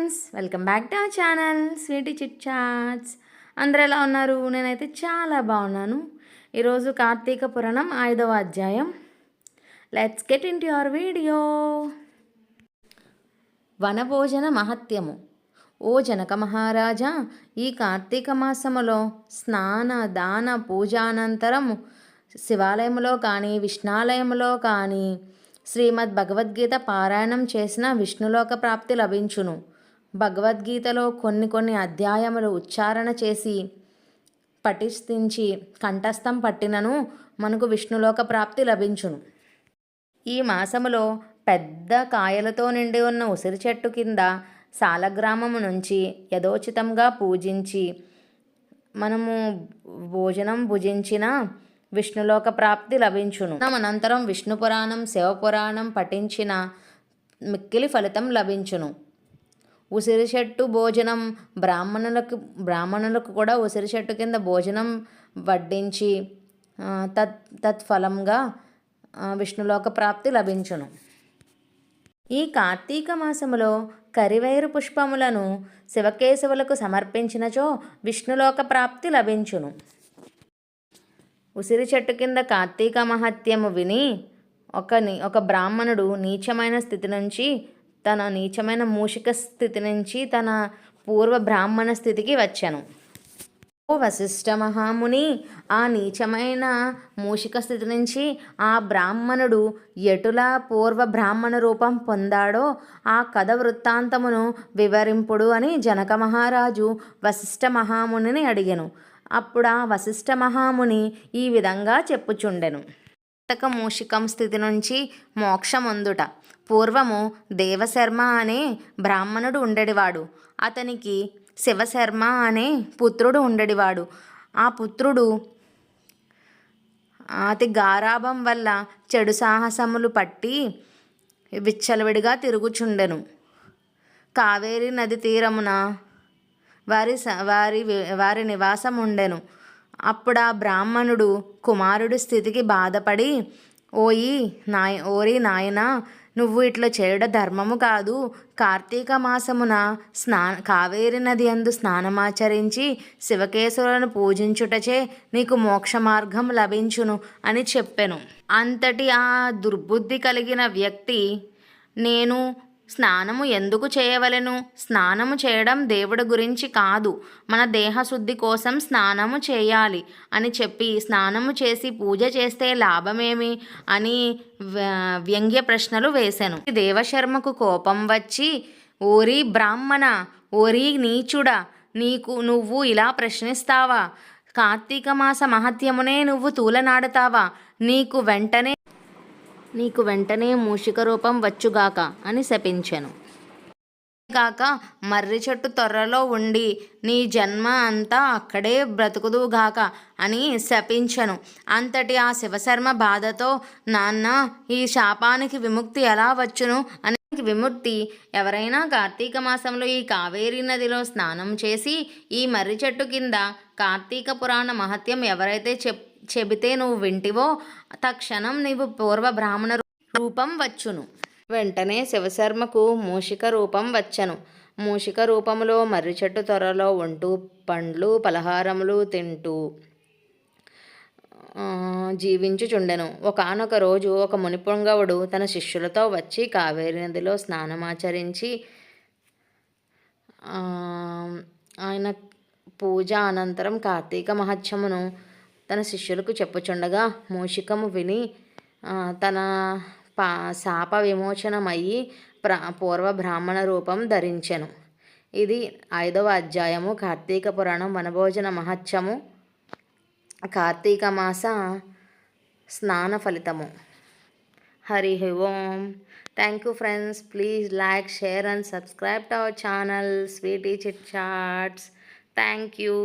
Friends welcome back to our channel sweety chit chats అందరు ఎలా ఉన్నారు? నేనైతే చాలా బాగున్నాను. ఈరోజు కార్తీక పురాణం ఐదవ అధ్యాయం. Let's get in your video వనభోజన మహత్యము. ఓ జనక మహారాజా ఈ కార్తీక మాసములో స్నాన దాన పూజానంతరం శివాలయంలో కానీ విష్ణాలయంలో కానీ శ్రీమద్ భగవద్గీత పారాయణం చేసిన విష్ణులోక ప్రాప్తి లభించును. భగవద్గీతలో కొన్ని కొన్ని అధ్యాయములు ఉచ్చారణ చేసి పఠిస్తించి కంఠస్థం పట్టినను మనకు విష్ణులోక ప్రాప్తి లభించును. ఈ మాసములో పెద్ద కాయలతో నిండి ఉన్న ఉసిరి చెట్టు కింద సాలగ్రామము నుంచి యథోచితంగా పూజించి మనము భోజనం భుజించిన విష్ణులోక ప్రాప్తి లభించును. అనంతరం విష్ణు పురాణం శివపురాణం పఠించిన మిక్కిలి ఫలితం లభించును. ఉసిరి చెట్టు భోజనం. బ్రాహ్మణులకు బ్రాహ్మణులకు కూడా ఉసిరి చెట్టు కింద భోజనం వడ్డించి తత్ తత్ఫలంగా విష్ణులోక ప్రాప్తి లభించును. ఈ కార్తీక మాసములో కరివేరు పుష్పములను శివకేశవులకు సమర్పించినచో విష్ణులోక ప్రాప్తి లభించును. ఉసిరి చెట్టు కింద కార్తీక మహత్యము విని ఒక ఒక బ్రాహ్మణుడు నీచమైన స్థితి నుంచి తన నీచమైన మూషిక స్థితి నుంచి తన పూర్వ బ్రాహ్మణ స్థితికి వచ్చాను. ఓ వశిష్ఠ మహాముని ఆ నీచమైన మూషిక స్థితి నుంచి ఆ బ్రాహ్మణుడు ఎటులా పూర్వ బ్రాహ్మణ రూపం పొందాడో ఆ కథ వృత్తాంతమును వివరింపుడు అని జనక మహారాజు వశిష్ఠ మహామునిని అడిగాను. అప్పుడా వశిష్ఠ మహాముని ఈ విధంగా చెప్పుచుండెను. మూషికం స్థితి నుంచి మోక్షమొందుట పూర్వము దేవశర్మ అనే బ్రాహ్మణుడు ఉండడివాడు అతనికి శివశర్మ అనే పుత్రుడు ఉండడివాడు ఆ పుత్రుడు అతి గారాభం వల్ల చెడు సాహసములు పట్టి విచ్చలవిడిగా తిరుగుచుండెను. కావేరి నది తీరమున వారి వారి వారి నివాసం ఉండెను అప్పుడు ఆ బ్రాహ్మణుడు కుమారుడు స్థితికి బాధపడి ఓయి నాయ ఓరి నాయనా నువ్వు ఇట్లా చేయడం ధర్మము కాదు. కార్తీక మాసమున స్నా కావేరి నది అందు స్నానమాచరించి శివకేశవులను పూజించుటచే నీకు మోక్ష మార్గం లభించును అని చెప్పెను. అంతటి ఆ దుర్బుద్ధి కలిగిన వ్యక్తి నేను స్నానము ఎందుకు చేయవలెను? స్నానము చేయడం దేవుడి గురించి కాదు. మన దేహశుద్ధి కోసం స్నానము చేయాలి అని చెప్పి స్నానము చేసి పూజ చేస్తే లాభమేమి? అని వ్యంగ్య ప్రశ్నలు వేశాను దేవశర్మకు కోపం వచ్చి ఓరి బ్రాహ్మణ ఓరి నీచుడా నీకు నువ్వు ఇలా ప్రశ్నిస్తావా? కార్తీక మాస మహత్యమునే నువ్వు తూలనాడతావా? నీకు వెంటనే నీకు వెంటనే మూషిక రూపం వచ్చుగాక అని శపించెను. కాక మర్రి చెట్టు త్వరలో ఉండి నీ జన్మ అంతా అక్కడే బ్రతుకుదుగాక అని శపించను. అంతటి ఆ శివశర్మ బాధతో నాన్న ఈ శాపానికి విముక్తి ఎలా వచ్చును? అని విముక్తి. ఎవరైనా కార్తీక మాసంలో ఈ కావేరీ నదిలో స్నానం చేసి ఈ మర్రి చెట్టు కింద కార్తీక పురాణ మహత్యం ఎవరైతే చెప్ చెబితే నువ్వు వింటివో తక్షణం నీవు పూర్వ బ్రాహ్మణ రూపం వచ్చును. వెంటనే శివశర్మకు మూషిక రూపం వచ్చను. మూషిక రూపంలో మర్రి చెట్టు త్వరలో ఉంటూ పండ్లు పలహారములు తింటూ జీవించుచుండెను. ఒకనొక రోజు ఒక మునిపుంగవుడు తన శిష్యులతో వచ్చి కావేరి నదిలో స్నానమాచరించి ఆయన పూజ అనంతరం కార్తీక మహత్యమును తన శిష్యులకు చెప్పుచుండగా మూషికము విని తన పా శాప విమోచనమయ్యి ప్ర పూర్వ బ్రాహ్మణ రూపం ధరించెను. ఇది ఐదవ అధ్యాయము కార్తీక పురాణం వనభోజన మహత్యము కార్తీక మాస స్నాన ఫలితము. Hari Om. Thank you friends please like share and subscribe to our channel sweety chit chats thank you